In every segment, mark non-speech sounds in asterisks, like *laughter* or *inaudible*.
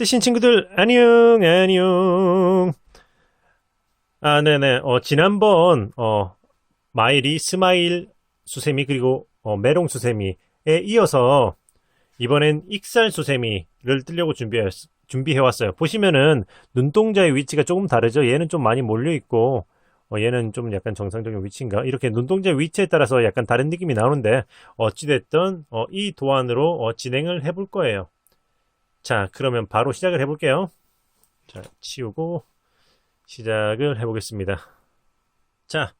뜨신 친구들 안녕 안녕. 아 네네. 어 지난번 어 마일이 스마일 수세미 그리고 어, 메롱 수세미에 이어서 이번엔 익살 수세미를 뜨려고 준비해 준비해왔어요. 보시면은 눈동자의 위치가 조금 다르죠? 얘는 좀 많이 몰려있고 어, 얘는 좀 약간 정상적인 위치인가? 이렇게 눈동자 위치에 따라서 약간 다른 느낌이 나오는데 어찌됐든 어, 이 도안으로 어, 진행을 해볼 거예요 자, 그러면 바로 시작을 해볼게요. 자, 치우고 시작을 해보겠습니다. 자,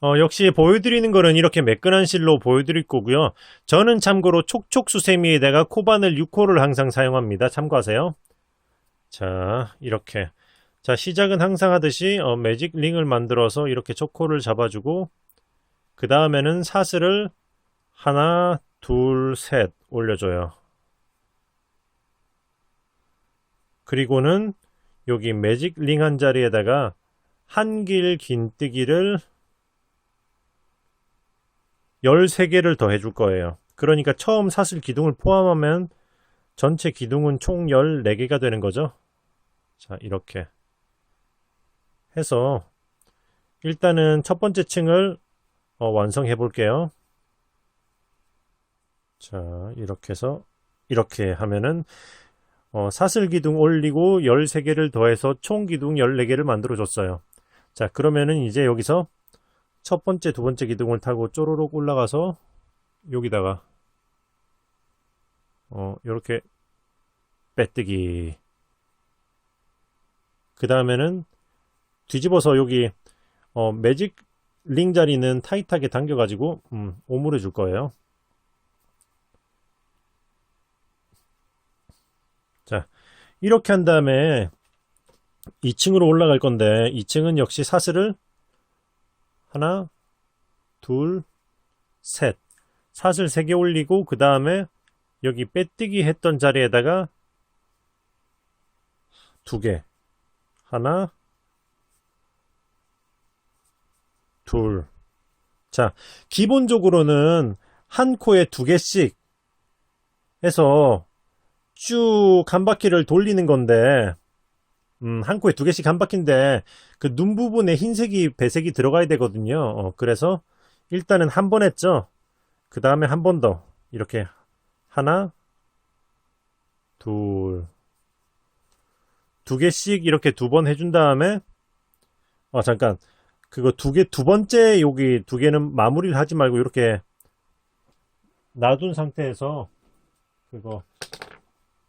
어, 역시 보여드리는 거는 이렇게 매끈한 실로 보여드릴 거고요. 저는 참고로 촉촉수세미에다가 코바늘 6호를 항상 사용합니다. 참고하세요. 자, 이렇게. 자, 시작은 항상 하듯이 어, 매직 링을 만들어서 이렇게 초코를 잡아주고 그 다음에는 사슬을 하나, 둘, 셋 올려줘요. 그리고는 여기 매직 링 한 자리에다가 한길 긴뜨기를 13개를 더 해줄 거예요. 그러니까 처음 사슬 기둥을 포함하면 전체 기둥은 총 14개가 되는 거죠. 자, 이렇게 해서 일단은 첫 번째 층을 어, 완성해 볼게요. 자, 이렇게 해서 이렇게 하면은 어, 사슬 기둥 올리고 13개를 더해서 총 기둥 14개를 만들어 줬어요. 자, 그러면은 이제 여기서 첫 번째, 두 번째 기둥을 타고 쪼르륵 올라가서 여기다가 어, 요렇게 빼뜨기. 그 다음에는 뒤집어서 여기 어, 매직 링 자리는 타이트하게 당겨 가지고 음, 오므려 줄 거예요. 자, 이렇게 한 다음에 2층으로 올라갈 건데 2층은 역시 사슬을 하나, 둘, 셋. 사슬 3개 올리고 그 다음에 여기 빼뜨기 했던 자리에다가 두 개. 하나, 둘. 자, 기본적으로는 한 코에 두 개씩 해서 쭉 한 바퀴를 돌리는 건데, 음, 한 코에 두 개씩 한 바퀴인데, 그 눈 부분에 흰색이, 배색이 들어가야 되거든요. 어, 그래서 일단은 한 번 했죠. 그 다음에 한 번 더. 이렇게 하나, 둘, 두 개씩 이렇게 두 번 해준 다음에, 어, 잠깐. 그거 두 개, 두 번째 여기 두 개는 마무리를 하지 말고 이렇게 놔둔 상태에서 그거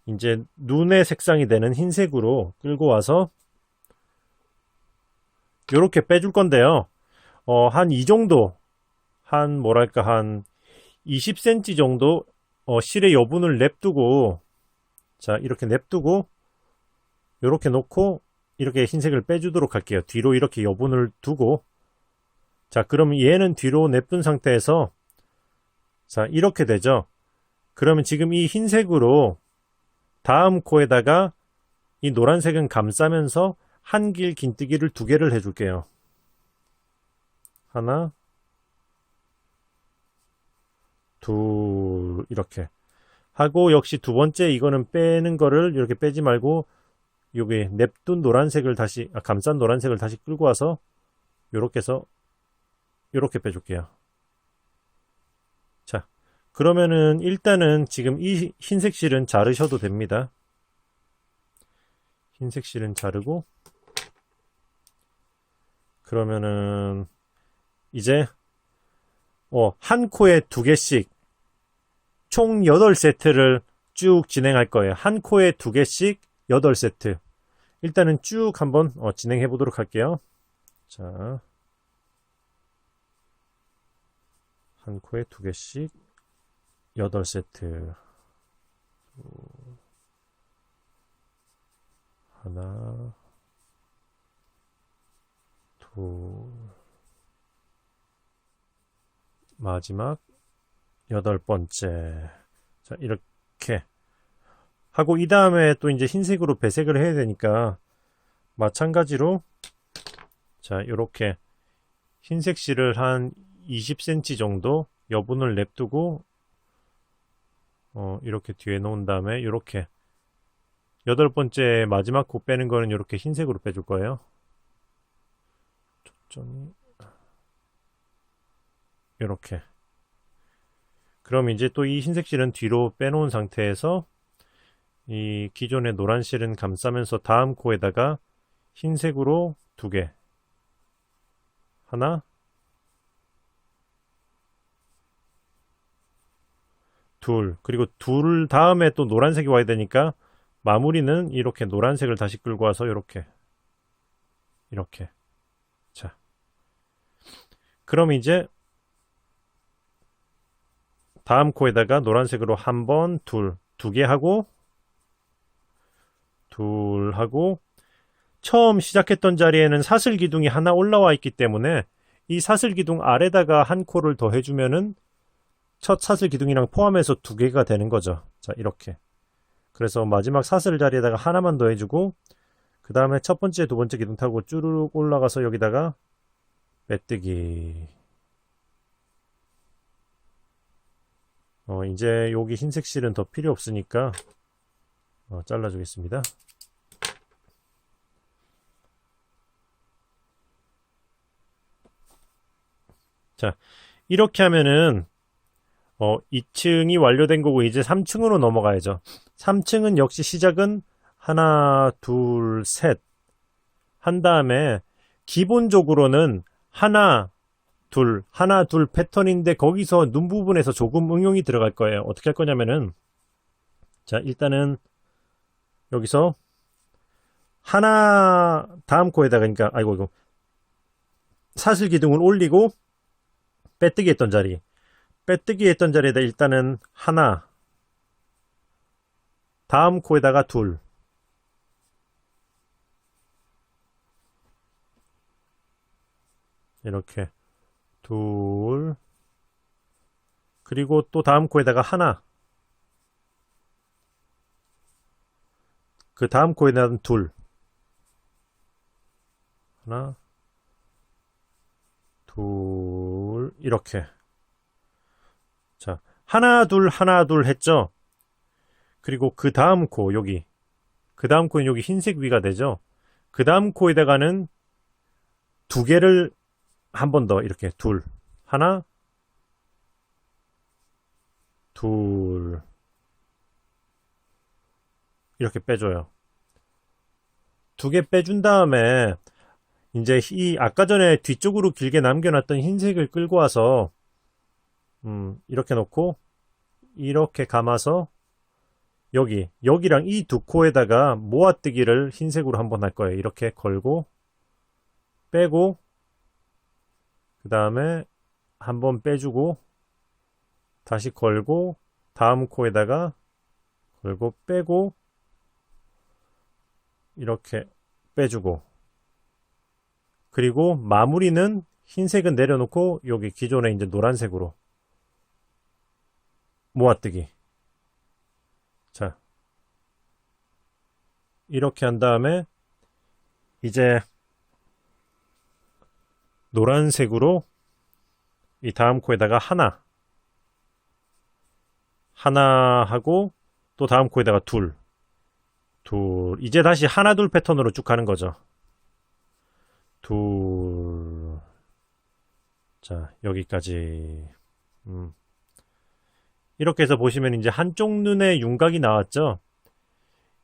이제 눈의 색상이 되는 흰색으로 끌고 와서 이렇게 빼줄 건데요. 어, 한 이 정도, 한 뭐랄까 한 20cm 정도 어, 실의 여분을 냅두고 자 이렇게 냅두고 이렇게 놓고 이렇게 흰색을 빼주도록 할게요. 뒤로 이렇게 여분을 두고 자 그럼 얘는 뒤로 냅둔 상태에서 자 이렇게 되죠. 그러면 지금 이 흰색으로 다음 코에다가 이 노란색은 감싸면서 한 길 긴뜨기를 두 개를 해줄게요. 하나, 둘, 이렇게. 하고 역시 두 번째 이거는 빼는 거를 이렇게 빼지 말고 여기 냅둔 노란색을 다시, 아, 감싼 노란색을 다시 끌고 와서 요렇게 해서 요렇게 빼줄게요. 자, 그러면은 일단은 지금 이 흰색 실은 자르셔도 됩니다. 흰색 실은 자르고 그러면은 이제 어, 한 코에 두 개씩 총 8세트를 쭉 진행할 거예요. 한 코에 두 개씩 8세트. 일단은 쭉 한번 어, 진행해 보도록 할게요. 자. 한 코에 두 개씩 8세트. 하나, 둘, 마지막 여덟 번째. 자, 이렇게 하고 이 다음에 또 이제 흰색으로 배색을 해야 되니까 마찬가지로 자, 이렇게 흰색 실을 한 20cm 정도 여분을 냅두고 어, 이렇게 뒤에 놓은 다음에 이렇게 여덟 번째 마지막 코 빼는 거는 이렇게 흰색으로 빼줄 거예요. 초점이 이렇게. 그럼 이제 또 이 흰색 실은 뒤로 빼놓은 상태에서 이 기존의 노란 실은 감싸면서 다음 코에다가 흰색으로 두 개. 하나, 둘. 그리고 둘 다음에 또 노란색이 와야 되니까 마무리는 이렇게 노란색을 다시 끌고 와서 이렇게. 이렇게. 자. 그럼 이제 다음 코에다가 노란색으로 한 번, 둘, 두 개 하고 둘 하고 처음 시작했던 자리에는 사슬 기둥이 하나 올라와 있기 때문에 이 사슬 기둥 아래다가 한 코를 더 해주면은 첫 사슬 기둥이랑 포함해서 두 개가 되는 거죠. 자, 이렇게. 그래서 마지막 사슬 자리에다가 하나만 더 해주고 그 다음에 첫 번째, 두 번째 기둥 타고 쭈르륵 올라가서 여기다가 빼뜨기. 어, 이제 여기 흰색 실은 더 필요 없으니까 어, 잘라주겠습니다. 자, 이렇게 하면은 어, 2층이 완료된 거고 이제 3층으로 넘어가야죠. 3층은 역시 시작은 하나, 둘, 셋. 한 다음에 기본적으로는 하나, 둘, 하나, 둘 패턴인데 거기서 눈 부분에서 조금 응용이 들어갈 거예요. 어떻게 할 거냐면은 자, 일단은 여기서 하나 다음 코에다가 그러니까 아이고 이거 사슬 기둥을 올리고 빼뜨기 했던 자리 빼뜨기 했던 자리에다 일단은 하나 다음 코에다가 둘. 이렇게 둘. 그리고 또 다음 코에다가 하나. 그 다음 코에다가 둘. 하나 둘 이렇게 자 하나 둘 하나 둘 했죠? 그리고 그 다음 코 여기. 그 다음 코는 여기 흰색 위가 되죠? 그 다음 코에다가는 두 개를 한 번 더 이렇게. 둘. 하나 둘. 이렇게 빼줘요. 두 개 빼준 다음에 이제 이 아까 전에 뒤쪽으로 길게 남겨놨던 흰색을 끌고 와서 음, 이렇게 놓고 이렇게 감아서 여기 여기랑 이 두 코에다가 모아뜨기를 흰색으로 한번 할 거예요. 이렇게 걸고 빼고 그 다음에 한번 빼주고 다시 걸고 다음 코에다가 걸고 빼고 이렇게 빼주고 그리고 마무리는 흰색은 내려놓고 여기 기존에 이제 노란색으로 모아뜨기. 자. 이렇게 한 다음에 이제 노란색으로 이 다음 코에다가 하나 하나 하고 또 다음 코에다가 둘 둘 이제 다시 하나 둘 패턴으로 쭉 가는 거죠. 둘. 자, 여기까지. 음. 이렇게 해서 보시면 이제 한쪽 눈에 윤곽이 나왔죠?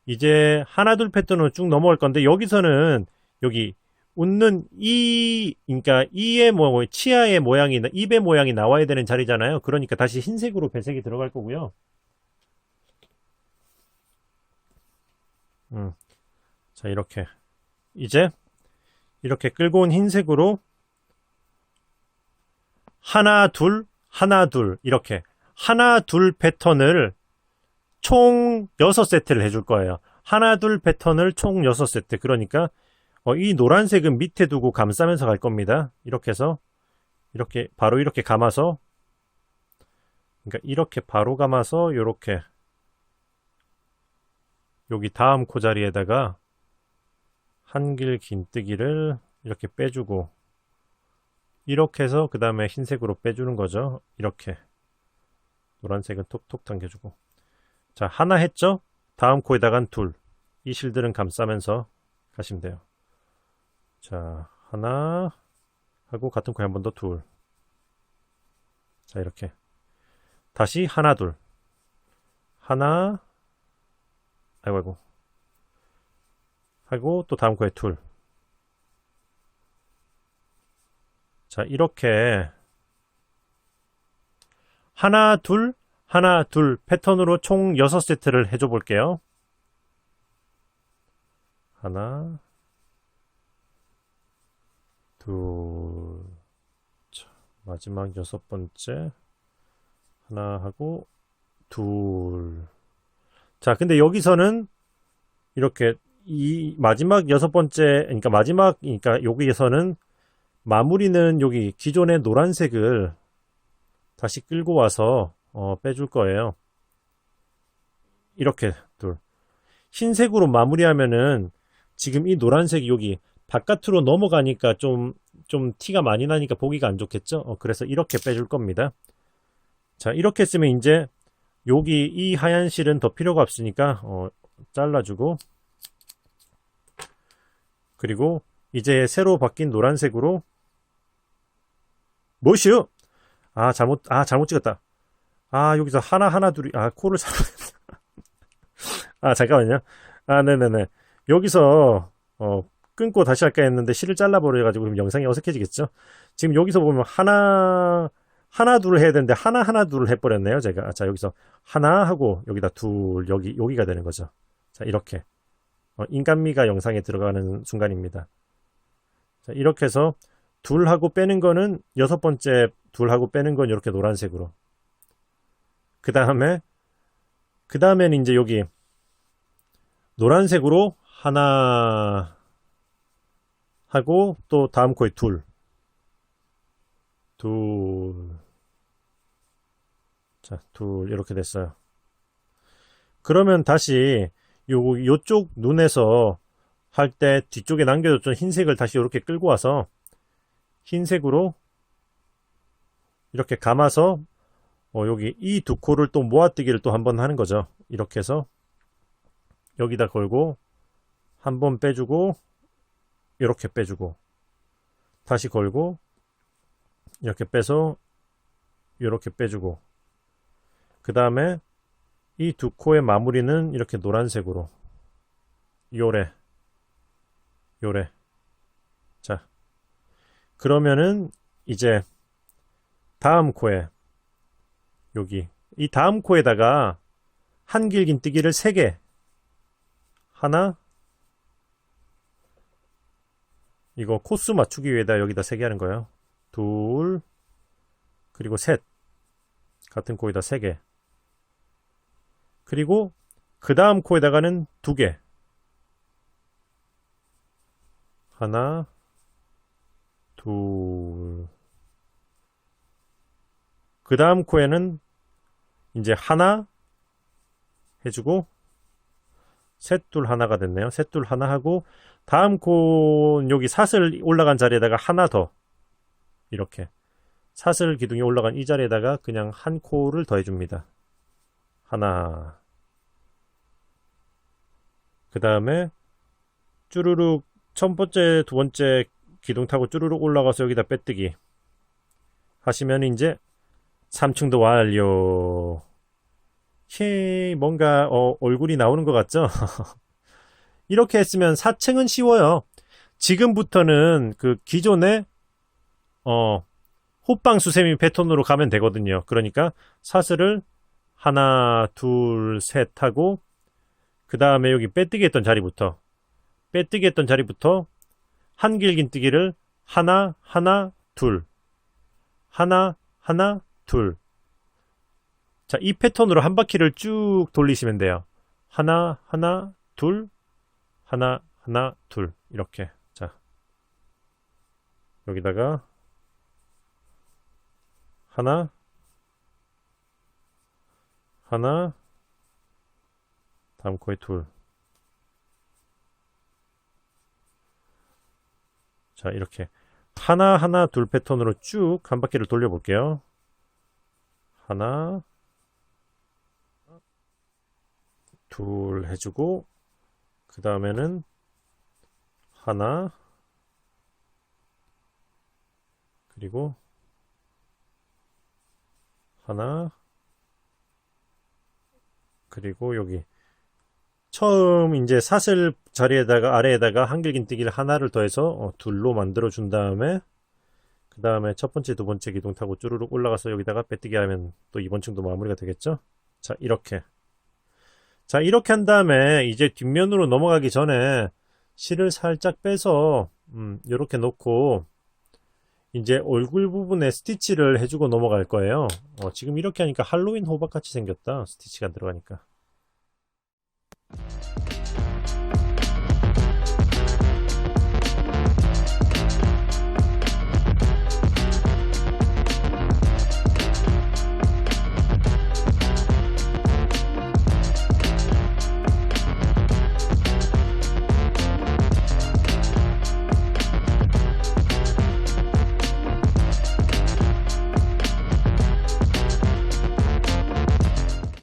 이제 하나 둘 패턴으로 쭉 넘어갈 건데 여기서는 여기 웃는 이 그러니까 이의 뭐 치아의 모양이 입의 모양이 나와야 되는 자리잖아요. 그러니까 다시 흰색으로 배색이 들어갈 거고요. 음. 자, 이렇게 이제 이렇게 끌고 온 흰색으로 하나 둘 하나 둘 이렇게 하나 둘 패턴을 총 6세트를 해줄 거예요. 하나 둘 패턴을 총 6세트 그러니까 어, 이 노란색은 밑에 두고 감싸면서 갈 겁니다. 이렇게 해서 이렇게 바로 이렇게 감아서 그러니까 이렇게 바로 감아서 이렇게 여기 다음 코 자리에다가 한길 긴뜨기를 이렇게 빼주고 이렇게 해서 그 다음에 흰색으로 빼주는 거죠. 이렇게 노란색은 톡톡 당겨주고 자 하나 했죠? 다음 코에다간 둘 이 실들은 감싸면서 가시면 돼요. 자, 하나 하고 같은 코에 한 번 더 둘. 자, 이렇게. 다시 하나 둘. 하나 아이고 아이고. 하고 또 다음 코에 둘. 자, 이렇게 하나 둘 하나 둘 패턴으로 총 6세트를 해줘 볼게요. 하나 둘 자, 마지막 여섯 번째 하나 하고 둘 자, 근데 여기서는 이렇게 이 마지막 여섯 번째 그러니까 마지막 그러니까 여기에서는 마무리는 여기 기존의 노란색을 다시 끌고 와서 어, 빼줄 거예요. 이렇게 둘. 흰색으로 마무리하면은 지금 이 노란색이 여기 바깥으로 넘어가니까 좀, 좀 티가 많이 나니까 보기가 안 좋겠죠? 어, 그래서 이렇게 빼줄 겁니다. 자, 이렇게 쓰면 이제 여기 이 하얀 실은 더 필요가 없으니까 어, 잘라주고 그리고 이제 새로 바뀐 노란색으로 뭐시요? 아 잘못 아 잘못 찍었다. 아 여기서 하나 하나 둘이 아 코를 잘못 *laughs* 아 잠깐만요. 아 네네네 여기서 어 끊고 다시 할까 했는데 실을 잘라버려가지고 그럼 영상이 어색해지겠죠? 지금 여기서 보면 하나 하나 둘을 해야 되는데 하나 하나 둘을 해버렸네요 제가 자 여기서 하나 하고 여기다 둘 여기 여기가 되는 거죠. 자 이렇게 어, 인간미가 영상에 들어가는 순간입니다. 자, 이렇게 해서 둘하고 빼는 거는 여섯 번째 둘 하고 빼는 건 이렇게 노란색으로. 그 다음에, 그 다음에는 이제 여기 노란색으로 하나 하고 또 다음 코에 둘. 둘. 자, 둘. 이렇게 됐어요. 그러면 다시 요, 요쪽 눈에서 할 때 뒤쪽에 남겨뒀던 흰색을 다시 이렇게 끌고 와서 흰색으로 이렇게 감아서 어, 여기 이 두 코를 또 모아뜨기를 또 한 번 하는 거죠. 이렇게 해서 여기다 걸고 한 번 빼주고 이렇게 빼주고 다시 걸고 이렇게 빼서 이렇게 빼주고 그 다음에 이 두 코의 마무리는 이렇게 노란색으로. 요래. 요래. 자. 그러면은 이제 다음 코에 여기 이 다음 코에다가 한 길긴뜨기를 3개. 하나 이거 코스 맞추기 위해다 여기다 3개 하는 거예요. 둘 그리고 셋. 같은 코에다 3개. 그리고 그 다음 코에다가는 2개. 하나 둘. 그 다음 코에는 이제 하나 해주고 셋, 둘, 하나가 됐네요. 셋, 둘, 하나 하고 다음 코 여기 사슬 올라간 자리에다가 하나 더 이렇게 사슬 기둥이 올라간 이 자리에다가 그냥 한 코를 더 해 줍니다. 하나 그 다음에 쭈루룩 첫 번째, 두 번째 기둥 타고 쭈르륵 올라가서 여기다 빼뜨기 하시면 이제 3층도 완료. 히 뭔가 어, 얼굴이 나오는 것 같죠? *laughs* 이렇게 했으면 4층은 쉬워요. 지금부터는 그 기존의 어, 호빵 수세미 패턴으로 가면 되거든요. 그러니까 사슬을 하나, 둘, 셋 하고 그 다음에 여기 빼뜨기 했던 자리부터 빼뜨기 했던 자리부터 한길긴뜨기를 하나, 하나, 둘. 하나, 하나, 둘. 자, 이 패턴으로 한 바퀴를 쭉 돌리시면 돼요. 하나, 하나, 둘. 하나, 하나, 둘. 이렇게. 자. 여기다가 하나, 하나, 다음 코에 둘. 자, 이렇게 하나 하나 둘 패턴으로 쭉 한 바퀴를 돌려볼게요. 하나, 둘 해주고, 그그 다음에는 하나, 그리고 하나, 그리고 여기. 처음 이제 사슬 자리에다가 아래에다가 한길긴뜨기를 하나를 더해서 어, 둘로 만들어 준 다음에 그 다음에 첫 번째, 두 번째 기둥 타고 쭈루룩 올라가서 여기다가 빼뜨기 하면 또 이번 층도 마무리가 되겠죠? 자, 이렇게. 자, 이렇게 한 다음에 이제 뒷면으로 넘어가기 전에 실을 살짝 빼서 음, 이렇게 놓고 이제 얼굴 부분에 스티치를 해주고 넘어갈 거예요. 어, 지금 이렇게 하니까 할로윈 호박 같이 생겼다. 스티치가 안 들어가니까.